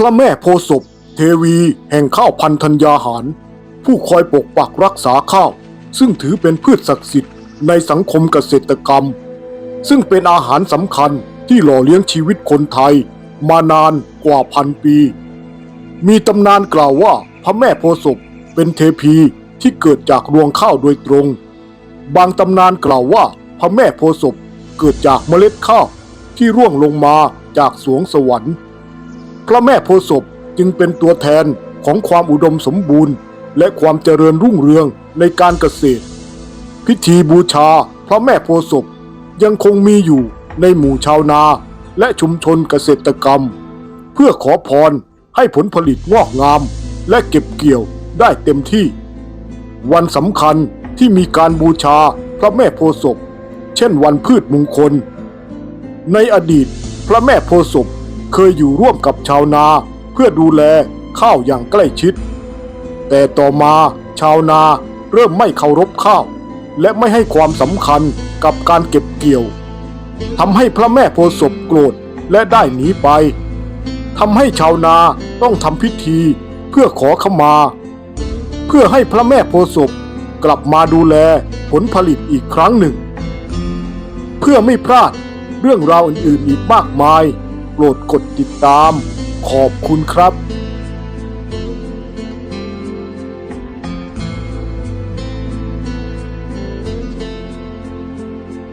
พระแม่โพศพเทวีแห่งข้าวพันธัญญาหาร ผู้คอยปกปักรักษาข้าว ซึ่งถือเป็นพืชศักดิ์สิทธิ์ในสังคมเกษตรกรรม ซึ่งเป็นอาหารสำคัญที่หล่อเลี้ยงชีวิตคนไทย มานานกว่าพันปี มีตำนานกล่าวว่าพระแม่โพศพเป็นเทพีที่เกิดจากรวงข้าวโดยตรง บางตำนานกล่าวว่าพระแม่โพศพเกิดจากเมล็ดข้าวที่ร่วงลงมาจากสวงสวรรค์ พระแม่โพศพจึงเป็นตัวแทนของความอุดมสมบูรณ์ และความเจริญรุ่งเรืองในการเกษตร พิธีบูชาพระแม่โพศพยังคงมีอยู่ในหมู่ชาวนาและชุมชนเกษตรกรรม เพื่อขอพรให้ผลผลิตงอกงาม และเก็บเกี่ยวได้เต็มที่ วันสำคัญที่มีการบูชาพระแม่โพศพเช่นวันพืชมงคล ในอดีตพระแม่โพศพ เคยอยู่ร่วมกับชาวนาเพื่อดูแลข้าวอย่างใกล้ชิด แต่ต่อมาชาวนาเริ่มไม่เคารพข้าว และไม่ให้ความสำคัญกับการเก็บเกี่ยวทำให้พระแม่โพศพโกรธและได้หนีไปทำให้ชาวนาต้องทำพิธีเพื่อขอขมา เพื่อให้พระแม่โพศพกลับมาดูแลผลผลิตอีกครั้งหนึ่ง เพื่อไม่พลาดเรื่องราวอื่นๆอีกมากมาย ปรดกดติดตาม ขอบคุณครับ